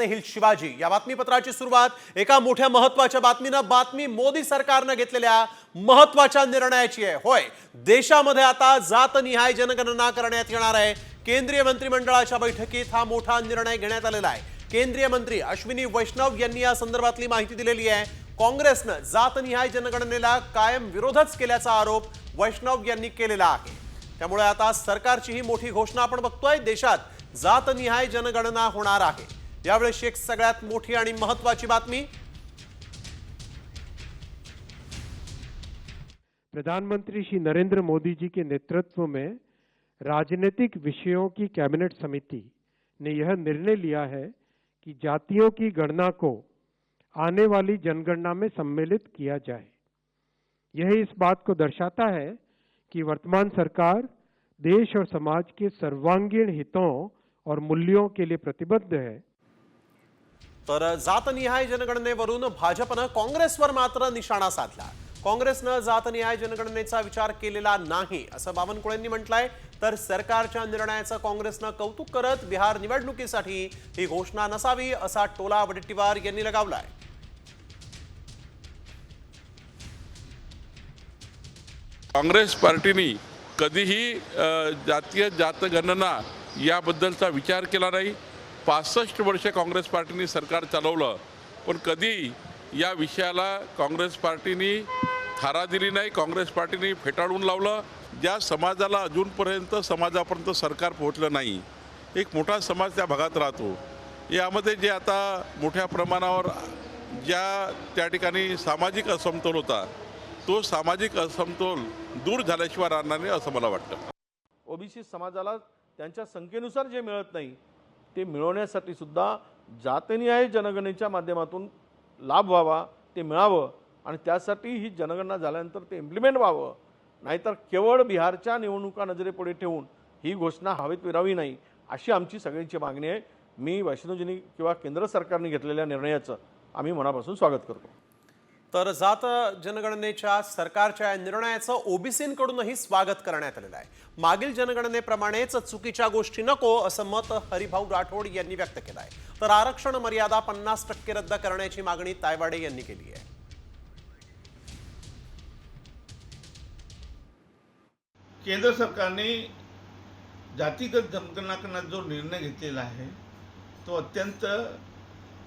Hill Shivaji. या बातमीपत्राची सुरुवात एका मोठ्या महत्त्वाच्या बातमीनं बातमी मोदी सरकारनं घेतलेल्या महत्त्वाच्या निर्णयाची आहे. होय देशामध्ये आता जातनिहाय जनगणना करण्यात येणार आहे. केंद्रीय मंत्रिमंडळाच्या बैठकीत हा मोठा निर्णय घेण्यात आलेला आहे. केंद्रीय मंत्री अश्विनी वैष्णव यांनी या संदर्भातली माहिती दिलेली आहे. काँग्रेसनं जातनिहाय जनगणनेला कायम विरोधच केल्याचा आरोप वैष्णव यांनी केलेला आहे. त्यामुळे आता सरकारची ही मोठी घोषणा आपण बघतोय. देशात जातनिहाय जनगणना होणार आहे. एक सगळ्यात मोठी आणि महत्वाची बातमी. प्रधानमंत्री श्री नरेंद्र मोदी जी के नेतृत्व में राजनीतिक विषयों की कैबिनेट समिति ने यह निर्णय लिया है कि जातियों की गणना को आने वाली जनगणना में सम्मिलित किया जाए। यह इस बात को दर्शाता है कि वर्तमान सरकार देश और समाज के सर्वांगीण हितों और मूल्यों के लिए प्रतिबद्ध है। तर जातनिहाय जनगणनेवरून भाजपनं काँग्रेसवर मात्र निशाणा साधला. काँग्रेसनं जातनिहाय जनगणनेचा विचार केलेला नाही असं बावनकुळेंनी म्हटलंय. तर सरकारच्या निर्णयाचं काँग्रेसनं कौतुक करत बिहार निवडणुकीसाठी ही घोषणा नसावी असा टोला वडेट्टीवार यांनी लगावलाय. काँग्रेस पार्टीनी कधीही जातीय जातगणना याबद्दलचा विचार केला नाही. पासष्ट वर्ष काँग्रेस पार्टीने सरकार चालवलं पण कधी या विषयाला काँग्रेस पार्टीनी थारा दिली नाही काँग्रेस पार्टीने फेटाळून लावलं ज्या समाजाला अजूनपर्यंत समाजापर्यंत सरकार पोहोचलं नाही एक मोठा समाज त्या भागात राहतो. यामध्ये जे आता मोठ्या प्रमाणावर ज्या त्या ठिकाणी सामाजिक असमतोल होता तो सामाजिक असमतोल दूर झाल्याशिवाय राहणार नाही असं मला वाटतं. ओबीसी समाजाला त्यांच्या संख्येनुसार जे मिळत नाही ते मिळवण्यासाठी सुद्धा आहे जनगणनेच्या माध्यमातून लाभ व्हावा ते मिळावं आणि त्यासाठी ही जनगणना झाल्यानंतर ते इम्प्लिमेंट व्हावं. नाहीतर केवळ बिहारच्या निवडणुका नजरेपुढे ठेवून ही घोषणा हवेत विरावी नाही अशी आमची सगळ्यांची मागणी आहे. मी वैष्णवजींनी किंवा केंद्र सरकारने घेतलेल्या निर्णयाचं आम्ही मनापासून स्वागत करतो. तर जात जनगणनेच्या सरकारच्या या निर्णयाचं ओबीसींकडूनही स्वागत करण्यात आलेलं आहे. मागील जनगणनेप्रमाणेच चुकीच्या गोष्टी नको असं मत हरिभाऊ राठोड यांनी व्यक्त केलं आहे. तर आरक्षण मर्यादा पन्नास टक्के रद्द करण्याची मागणी तायवाडे यांनी केली आहे. केंद्र सरकारने जातीगत जनगणना करण्याचा जो निर्णय घेतलेला आहे तो अत्यंत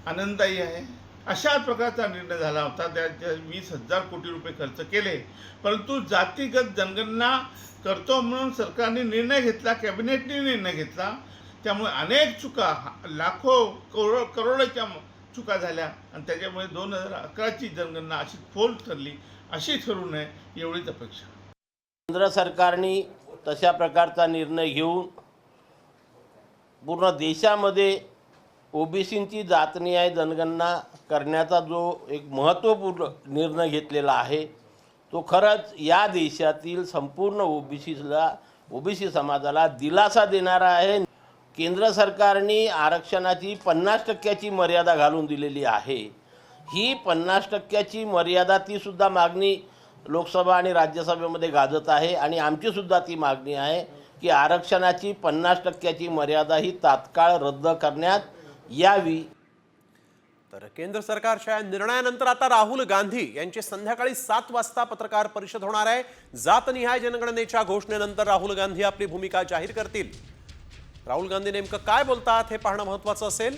आनंददायी आहे. अशा प्रकारचा निर्णय झाला होता. त्यात वीस हजार कोटी रुपये खर्च केले. परंतु जातीगत जनगणना करतो म्हणून सरकारने निर्णय घेतला कॅबिनेटने निर्णय घेतला. त्यामुळे अनेक चुका लाखो करोड करोडच्या चुका झाल्या आणि त्याच्यामुळे दोन हजार अकराची जनगणना अशी फोल ठरली अशी ठरू नये एवढीच अपेक्षा. केंद्र सरकारने तशा प्रकारचा निर्णय घेऊन पूर्ण देशामध्ये ओबीसींची आहे जनगणना करण्याचा जो एक महत्त्वपूर्ण निर्णय घेतलेला आहे तो खरंच या देशातील संपूर्ण ओबीसीला ओबीसी समाजाला दिलासा देणारा आहे. केंद्र सरकारने आरक्षणाची पन्नास टक्क्याची मर्यादा घालून दिलेली आहे. ही पन्नास टक्क्याची मर्यादा तीसुद्धा मागणी लोकसभा आणि राज्यसभेमध्ये गाजत आहे आणि आमचीसुद्धा ती मागणी आहे की आरक्षणाची पन्नास टक्क्याची मर्यादा ही तात्काळ रद्द करण्यात यावी. तर केंद्र सरकारच्या या निर्णयानंतर आता राहुल गांधी यांची संध्याकाळी सात वाजता पत्रकार परिषद होणार आहे. जातनिहाय जनगणनेच्या घोषणेनंतर राहुल गांधी आपली भूमिका जाहीर करतील. राहुल गांधी नेमकं काय बोलतात हे पाहणं महत्वाचं असेल.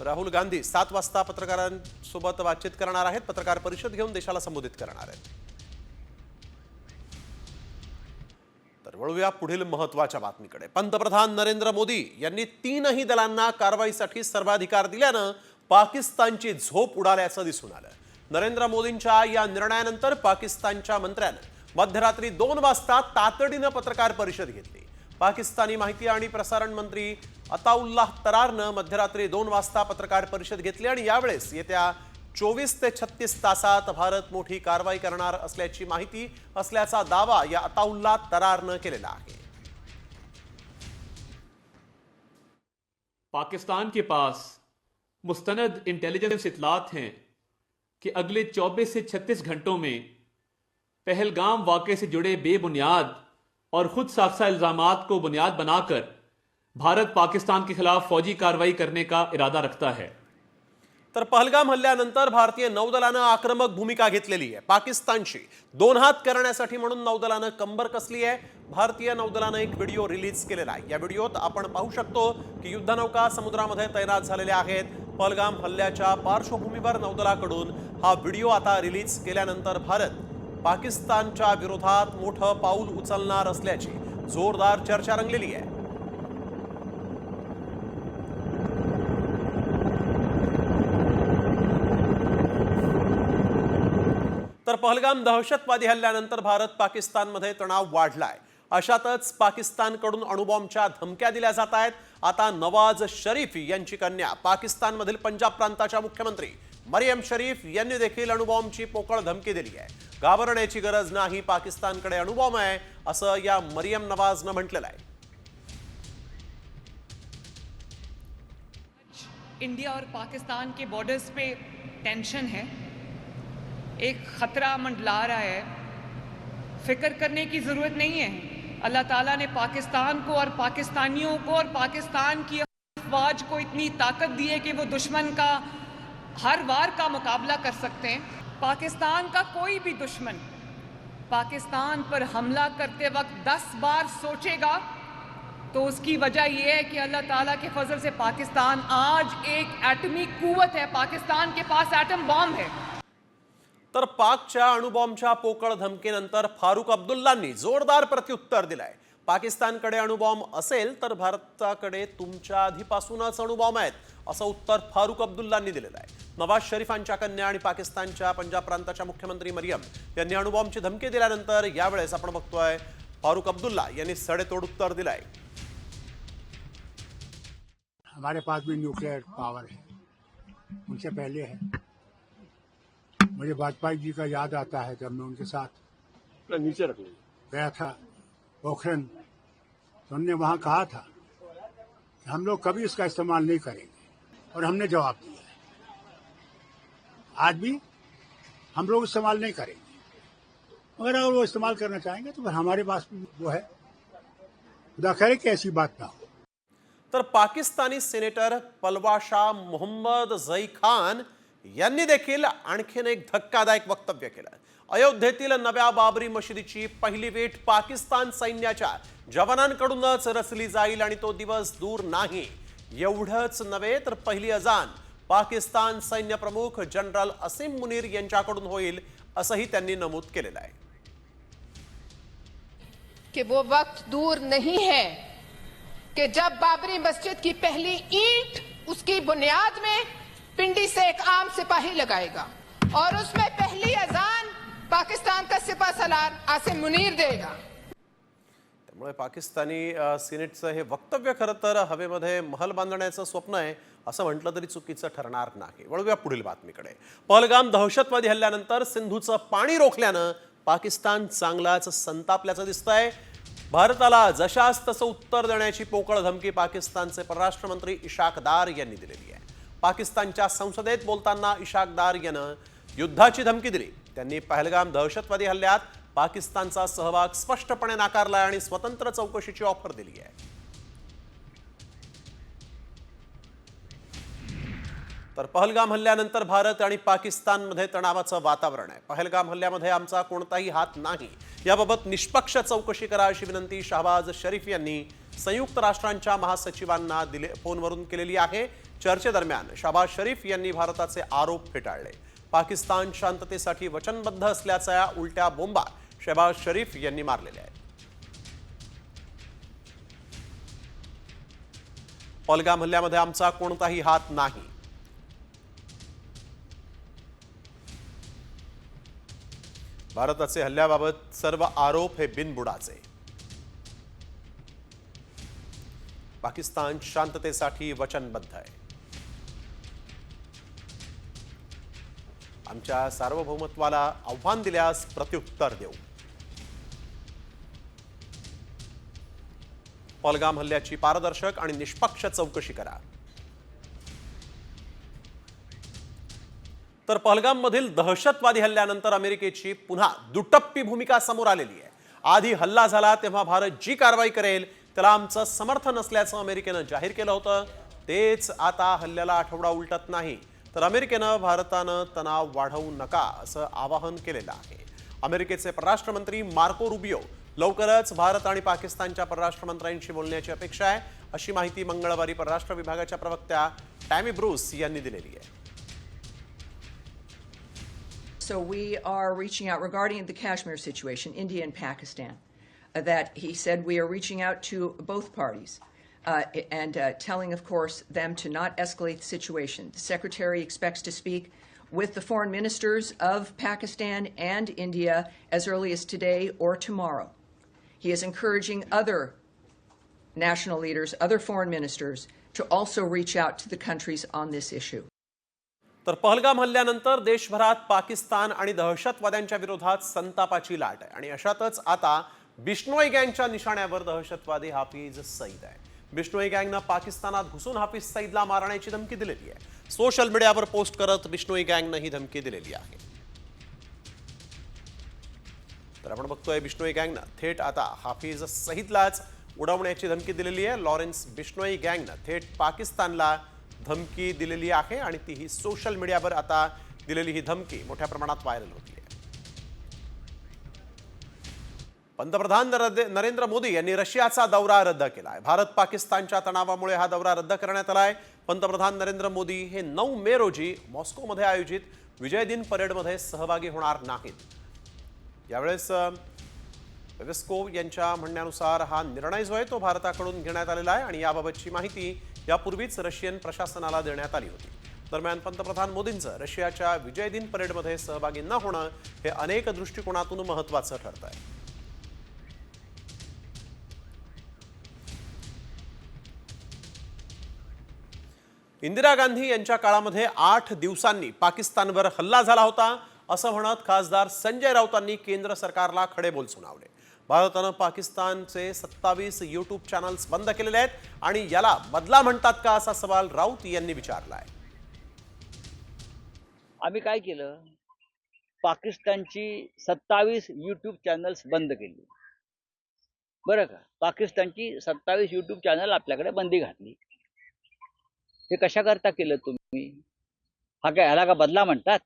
राहुल गांधी सात वाजता पत्रकारांसोबत बातचीत करणार आहेत. पत्रकार परिषद घेऊन देशाला संबोधित करणार आहेत. वळूया पुढील महत्त्वाच्या बातमीकडे. पंतप्रधान नरेंद्र मोदी यांनी तीनही दलांना कारवाईसाठी सर्वाधिकार दिल्यानं पाकिस्तानची झोप उडाल्याचं दिसून आलं. नरेंद्र मोदींच्या या निर्णयानंतर पाकिस्तानच्या मंत्र्यानं मध्यरात्री दोन वाजता तातडीनं पत्रकार परिषद घेतली. पाकिस्तानी माहिती आणि प्रसारण मंत्री अताउल्लाह तरारनं मध्यरात्री दोन वाजता पत्रकार परिषद घेतली आणि यावेळेस येत्या चोवीस ते छत्तीस तासात भारत मोठी कारवाई करणार असल्याची माहिती असल्याचा दावा या अताउल्ला तरारनं केलेला आहे. पाकिस्तान के पास मुस्तनद इंटेलिजेंस इतलात हैं कि अगले 24 से 36 घंटों में पहलगाम वाक़े से जुड़े बेबुनियाद और खुद साख्ता इल्ज़ाम को बुनियाद बनाकर भारत पाकिस्तान के खिलाफ फौजी कार्रवाई करने का इरादा रखता है। तर पहलगाम हल्ल्यानंतर भारतीय नौदलानं आक्रमक भूमिका घेतलेली आहे. पाकिस्तानशी दोन हात करण्यासाठी म्हणून नौदलानं कंबर कसली आहे? भारतीय नौदलानं एक व्हिडिओ रिलीज केलेला आहे. या व्हिडिओत आपण पाहू शकतो की युद्धनौका समुद्रामध्ये तैनात झालेल्या आहेत. पहलगाम हल्ल्याच्या पार्श्वभूमीवर नौदलाकडून हा व्हिडिओ आता रिलीज केल्यानंतर भारत पाकिस्तानच्या विरोधात मोठं पाऊल उचलणार असल्याची जोरदार चर्चा रंगलेली आहे. तर पहलगाम दहशतवादी हल्ल्यानंतर भारत पाकिस्तानमध्ये तणाव वाढलाय. अशातच पाकिस्तानकडून अणुबॉम्बच्या धमक्या दिल्या जात आहेत. आता नवाज शरीफ यांची कन्या पाकिस्तानमधील पंजाब प्रांताच्या मुख्यमंत्री मरियम शरीफ यांनी देखील अणुबॉम्बची पोकळ धमकी दिली आहे. घाबरण्याची गरज नाही पाकिस्तानकडे अणुबॉम्ब आहे असं या मरियम नवाजनं म्हटलेलं आहे. इंडिया और पाकिस्तान के बॉर्डर्स पे टेंशन है. एक ख़तरा मंडला रहा है। फ़िक्र करने की ज़रूरत नहीं है। अल्लाह ताला ने पाकिस्तान को और पाकिस्तानियों को और पाकिस्तान की अफवाज को इतनी ताकत दी है कि वो दुश्मन का हर वार का मुकाबला कर सकते हैं। पाकिस्तान का कोई भी दुश्मन पाकिस्तान पर हमला करते वक्त दस बार सोचेगा तो उसकी वजह यह है कि अल्लाह ताला के फजल से पाकिस्तान आज एक एटमी कुवत है। पाकिस्तान के पास एटम बॉम्ब है। तर पाकच्या अणुबॉम्बच्या पोकळ धमकीनंतर फारुख अब्दुल्लांनी जोरदार प्रत्युत्तर दिलंय. पाकिस्तानकडे अणुबॉम्ब असेल तर भारताकडे तुमच्या आधीपासूनच अणुबॉम्ब आहेत असं उत्तर फारुख अब्दुल्लांनी दिलेलं आहे. नवाज शरीफांच्या कन्या आणि पाकिस्तानच्या पंजाब प्रांताच्या मुख्यमंत्री मरियम यांनी अणुबॉम्बची धमकी दिल्यानंतर यावेळेस आपण बघतोय फारुख अब्दुल्ला यांनी सडेतोड उत्तर दिलंय. हमारे पास भी न्यूक्लियर पावर है। उनसे पहले है। मुझे वाजपेयी जी का याद आता है जब मैं उनके साथ नीचे रख गया था पोखरन तो उन्होंने वहाँ कहा था कि हम लोग कभी इसका इस्तेमाल नहीं करेंगे और हमने जवाब दिया है। आज भी हम लोग इस्तेमाल नहीं करेंगे। मगर अगर वो इस्तेमाल करना चाहेंगे तो फिर हमारे पास भी वो है। खुदा करे कि ऐसी बात ना हो। तर पाकिस्तानी सेनेटर पलवाशा मोहम्मद जई खान यांनी देखील आणखीन एक धक्कादायक वक्तव्य केलं. अयोध्येतील नव्या बाबरी मशिदीची पहिली वेठ पाकिस्तान सैन्याच्या जवानांकडूनच रचली जाईल आणि तो दिवस दूर नाही. एवढंच नव्हे तर पहिली अजान पाकिस्तान सैन्य प्रमुख जनरल असीम मुनीर यांच्याकडून होईल असंही त्यांनी नमूद केलेलं आहे. कि वो वक्त दूर नहीं है कि जब बाबरी मस्जिद की पहली ईंट उसकी बुनियाद में पिंडी से एक आम सिपाही लगाएगा और उसमें पहली अजान पाकिस्तान का सिपा सलार आसिम मुनीर देगा। त्यामुळे पाकिस्तानी सिनेटचं हे वक्तव्य खरं तर हवेमध्ये महल बांधण्याचं स्वप्न आहे असं म्हटलं तरी चुकीचं ठरणार नाही. वळूया पुढील बातमीकडे. पहलगाम दहशतवादी हल्ल्यानंतर सिंधूचं पाणी रोखल्यानं पाकिस्तान चांगलाच संतापल्याचं दिसतंय. भारताला जशास तसं उत्तर देण्याची पोकळ धमकी पाकिस्तानचे परराष्ट्र मंत्री इशाक दार यांनी दिलेली आहे. पाकिस्तानच्या संसदेत बोलताना इशाक दार यानं युद्धाची धमकी दिली. त्यांनी पहलगाम दहशतवादी हल्ल्यात पाकिस्तानचा सहभाग स्पष्टपणे नाकारलाय आणि स्वतंत्र चौकशीची ऑफर दिली आहे. तर पहलगाम हल्ल्यानंतर भारत आणि पाकिस्तानमध्ये तणावाचं वातावरण आहे. पहलगाम हल्ल्यामध्ये आमचा कोणताही हात नाही. याबाबत निष्पक्ष चौकशी करा अशी विनंती शहबाज शरीफ यांनी संयुक्त राष्ट्रांच्या महासचिवांना दिले फोनवरून केलेली आहे. चर्चेदरम्यान शाबाज शरीफ यांनी भारताचे आरोप फेटाळले. पाकिस्तान शांततेसाठी वचनबद्ध असल्याच्या उलट्या बोंबा शहबाज शरीफ यांनी मारलेल्या आहेत. पलगाम हल्ल्यामध्ये आमचा कोणताही हात नाही. भारताचे हल्ल्याबाबत सर्व आरोप हे बिनबुडाचे. पाकिस्तान शांततेसाठी वचनबद्ध आहे. आमच्या सार्वभौमत्वाला आव्हान दिल्यास प्रत्युत्तर देऊ. पलगाम हल्ल्याची पारदर्शक आणि निष्पक्ष चौकशी करा. तर पहलगाममधील दहशतवादी हल्ल्यानंतर अमेरिकेची पुन्हा दुटप्पी भूमिका समोर आलेली आहे. आधी हल्ला झाला तेव्हा भारत जी कारवाई करेल त्याला आमचं समर्थन असल्याचं अमेरिकेनं जाहीर केलं होतं. तेच आता हल्ल्याला आठवडा उलटत नाही. तर अमेरिकेनं भारतानं तणाव वाढवू नका असं आवाहन केलेलं आहे अमेरिकेचे परराष्ट्र मंत्री मार्को रुबियो लवकरच भारत आणि पाकिस्तानच्या परराष्ट्र मंत्र्यांशी बोलण्याची अपेक्षा आहे अशी माहिती मंगळवारी परराष्ट्र विभागाच्या प्रवक्त्या टॅमी ब्रूस यांनी दिलेली आहे So we are reaching out regarding the Kashmir situation, India and Pakistan. Uh, that he said we are reaching out to both parties uh, and uh, telling, of course, them to not escalate the situation. The secretary expects to speak with the foreign ministers of Pakistan and India as early as today or tomorrow. He is encouraging other national leaders, other foreign ministers, to also reach out to the countries on this issue. तर पहलगाम हल्ल्यानंतर देशभरात पाकिस्तान आणि दहशतवाद्यांच्या विरोधात संतापाची लाट आहे आणि अशातच आता बिश्नोई गँगच्या निशाण्यावर दहशतवादी हाफिज सईद आहे बिष्णोई गँगनं पाकिस्तानात घुसून हाफिज सईदला मारण्याची धमकी दिलेली आहे. सोशल मीडियावर पोस्ट करत बिष्णोई गँगनं ही धमकी दिलेली आहे. तर आपण बघतोय बिष्णोई गँगनं थेट आता हाफिज सईदलाच उडवण्याची धमकी दिलेली आहे. लॉरेन्स बिष्णोई गँगनं थेट पाकिस्तानला धमकी दिलेली आहे आणि ती ही सोशल मीडियावर आता दिलेली ही धमकी मोठ्या प्रमाणात व्हायरल होती पंतप्रधान नरेंद्र मोदी यांनी रशियाचा दौरा रद्द केला आहे भारत पाकिस्तानच्या तणावामुळे हा दौरा रद्द करण्यात आला आहे पंतप्रधान नरेंद्र मोदी हे नऊ मे रोजी मॉस्कोमध्ये आयोजित विजय दिन परेडमध्ये सहभागी होणार नाहीत. यावेळेस अ, वेस्कोव यांच्या म्हणण्यानुसार हा निर्णय जो आहे तो भारताकडून घेण्यात आलेला आहे आणि याबाबतची माहिती यापूर्वीच रशियन प्रशासनाला देण्यात आली होती. दरम्यान पंतप्रधान मोदींचं रशियाच्या विजय दिन परेडमध्ये सहभागी न होणं हे अनेक दृष्टिकोनातून महत्त्वाचं ठरत आहे इंदिरा गांधी यांच्या काळामध्ये आठ दिवसांनी पाकिस्तानवर हल्ला झाला होता असं म्हणत खासदार संजय राऊतांनी केंद्र सरकारला खडे बोल सुनावले. भारतानं पाकिस्तानचे सत्तावीस यूट्यूब चॅनल्स बंद केलेले आहेत आणि याला बदला म्हणतात का असा सवाल राऊत यांनी विचारला आहे आम्ही काय केलं? पाकिस्तानची सत्तावीस यूट्यूब चॅनल्स बंद केली. बरं का? पाकिस्तानची सत्तावीस यूट्यूब चॅनल आपल्याकडे बंदी घातली. हे कशा करता केलं तुम्ही? हा काय ह्याला का बदला म्हणतात?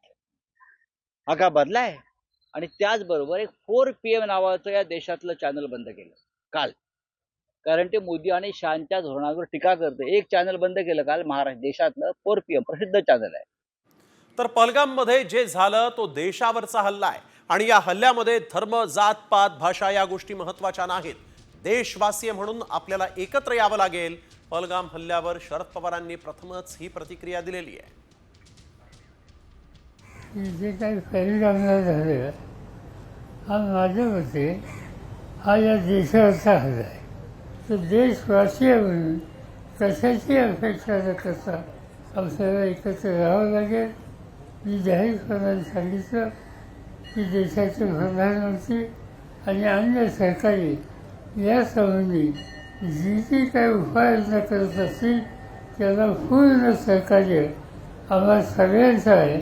हा का बदला आहे आणि त्याचबरोबर एक फोर पी एम नावाचं या देशातलं चॅनल बंद केलं काल. कारण ते मोदी आणि शांच्या धोरणावर टीका करते एक चॅनल बंद केलं काल महाराष्ट्र देशातलं फोर पी एम प्रसिद्ध चॅनल आहे. तर पलगाममध्ये जे झालं तो देशावरचा हल्ला आहे. आणि या हल्ल्यामध्ये धर्म जात पात भाषा या गोष्टी महत्त्वाच्या नाहीत. देशवासीय म्हणून आपल्याला एकत्र यावं लागेल. पहलगाम हल्ल्यावर शरद पवारांनी प्रथमच ही प्रतिक्रिया दिलेली आहे. जे काही परिणामला झालं हा माझ्या मते हा या देशाचा हल्ला आहे. तर देशवासीय म्हणून कशाची अपेक्षा न करता आपल्याला एकत्र राहावं लागेल. मी जाहीरपणाने सांगितलं? की देशाचे प्रधानमंत्री आणि अन्य सरकारी या संबंधी जी जी काही उपाययोजना करत असतील त्याला पूर्ण सहकार्य आम्हा सगळ्यांचं आहे.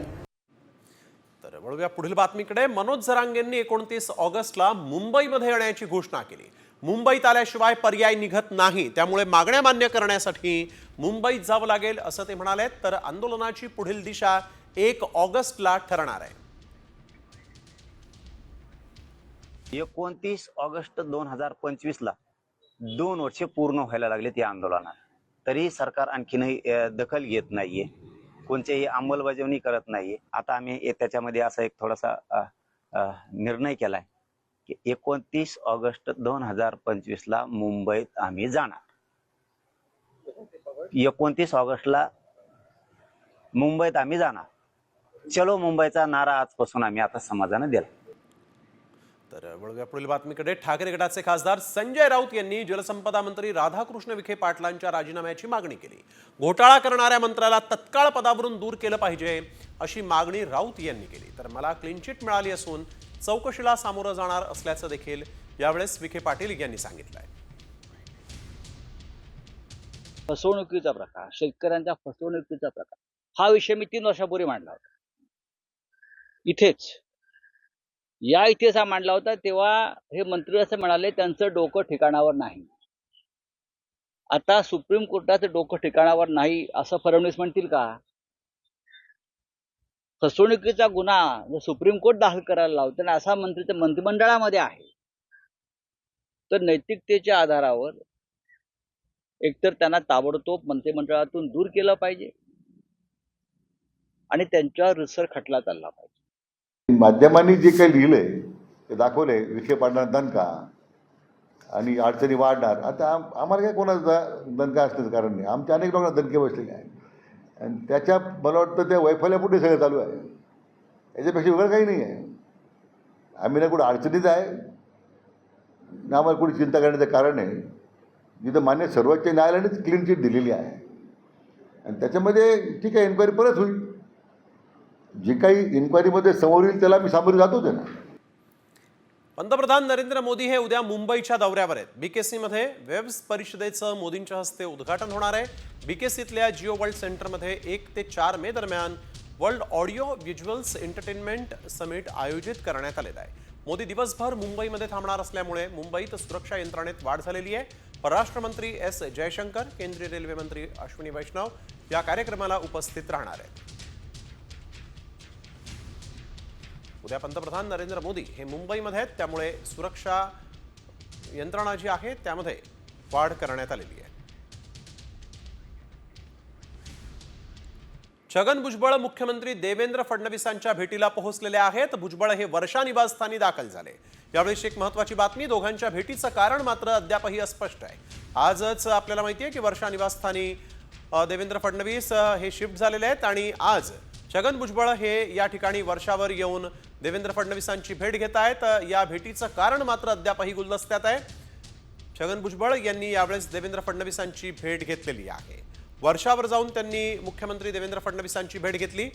तर वळूया पुढील बातमीकडे. मनोज जरांगेंनी एकोणतीस ऑगस्टला मुंबईमध्ये येण्याची घोषणा केली. मुंबईत आल्याशिवाय पर्याय निघत नाही. त्यामुळे मागण्या मान्य करण्यासाठी मुंबईत जावं लागेल असं ते म्हणाले. तर आंदोलनाची पुढील दिशा एक ऑगस्टला ठरणार आहे. एकोणतीस ऑगस्ट दोन हजार पंचवीसला दोन वर्षे पूर्ण व्हायला लागलेत या आंदोलनात. तरीही सरकार आणखीनही दखल घेत नाहीये. कोणत्याही अंमलबजावणी करत नाहीये. आता आम्ही त्याच्यामध्ये असा एक थोडासा निर्णय केलाय की एकोणतीस ऑगस्ट दोन हजार पंचवीसला मुंबईत आम्ही जाणार. एकोणतीस ऑगस्टला मुंबईत आम्ही जाणार. चलो मुंबईचा नारा आजपासून आम्ही आता समाजानं दिला. तर वळूया पुढील बातमीकडे. ठाकरे गटाचे खासदार संजय राऊत यांनी जलसंपदा मंत्री राधाकृष्ण विखे पाटलांच्या राजीनाम्याची मागणी केली. घोटाळा करणाऱ्या मंत्र्याला तत्काळ पदावरून दूर केलं पाहिजे अशी मागणी राऊत यांनी केली. तर मला क्लीनचिट मिळाली असून चौकशीला सामोरं जाणार असल्याचं देखील यावेळेस विखे पाटील यांनी सांगितलंय. फसवणुकीचा प्रकार शेतकऱ्यांच्या फसवणुकीचा प्रकार. हा विषय मी तीन वर्षापूर्वी मांडला होता. इथेच या इतिहास हा मांडला होता तेव्हा हे मंत्री असं म्हणाले त्यांचं डोकं ठिकाणावर नाही. आता सुप्रीम कोर्टाचं डोकं ठिकाणावर नाही असं फडणवीस म्हणतील का? फसवणुकीचा गुन्हा जर सुप्रीम कोर्ट दाखल करायला लावतो आणि असा मंत्री तर मंत्रिमंडळामध्ये आहे तर नैतिकतेच्या आधारावर एकतर त्यांना ताबडतोब मंत्रिमंडळातून दूर केलं पाहिजे आणि त्यांच्यावर रिसर खटला चालला पाहिजे. माध्यमांनी जे काही लिहिलंय ते दाखवले विखे पाडणार दणका. आणि अडचणी वाढणार. आता आम आम्हाला काय कोणाचा दणका असण्याचं कारण नाही. आमच्या अनेक लोकांना दणके बसलेले आहेत. आणि त्याच्या मला वाटतं त्या वैफल्यापुढे सगळं चालू आहे. याच्यापेक्षा वेगळं काही नाही आहे. आम्ही ना कुठं अडचणीत आहे ना आम्हाला कुठे चिंता करण्याचं कारण आहे जिथं मान्य सर्वोच्च न्यायालयानेच क्लीन चिट दिलेली आहे. आणि त्याच्यामध्ये ठीक आहे एन्क्वायरी परत होईल. जे काही इन्क्वायरीमध्ये समोर येईल त्याला मी सामोरे जातो आहे ना. पंतप्रधान नरेंद्र मोदी हे उद्या मुंबईच्या दौऱ्यावर आहेत. बीकेसीमध्ये वेब्स परिषदेचं मोदींच्या हस्ते उद्घाटन होणार आहे. बीकेसीतल्या जिओ वर्ल्ड सेंटरमध्ये एक ते चार मे दरम्यान world audio visuals entertainment summit आयोजित करण्यात आलेलं आहे. मोदी दिवसभर मुंबईमध्ये थांबणार असल्यामुळे मुंबईत सुरक्षा यंत्रणेत वाढ झालेली आहे. परराष्ट्र मंत्री एस जयशंकर केंद्रीय रेल्वे मंत्री अश्विनी वैष्णव या कार्यक्रमाला उपस्थित राहणार आहेत. उद्या पंतप्रधान नरेंद्र मोदी हे मुंबईमध्ये आहेत. त्यामुळे सुरक्षा यंत्रणा जी आहे त्यामध्ये वाढ करण्यात आलेली आहे. छगन भुजबळ मुख्यमंत्री देवेंद्र फडणवीसांच्या भेटीला पोहोचलेले आहेत. भुजबळ हे वर्षा निवासस्थानी दाखल झाले. यावेळी एक महत्वाची बातमी दोघांच्या भेटीचं कारण मात्र अद्यापही अस्पष्ट आहे. आजच आपल्याला माहिती आहे की वर्षा निवासस्थानी देवेंद्र फडणवीस हे शिफ्ट झालेले आहेत आणि आज छगन भुजबळ हे या ठिकाणी वर्षावर येऊन देवेंद्र फडणवीसांची भेट घेत आहेत. या भेटीचं कारण मात्र अद्यापही गुलदस्त्यात आहे. छगन भुजबळ यांनी यावेळेस देवेंद्र फडणवीसांची भेट घेतलेली आहे. वर्षावर जाऊन त्यांनी मुख्यमंत्री देवेंद्र फडणवीसांची भेट घेतली.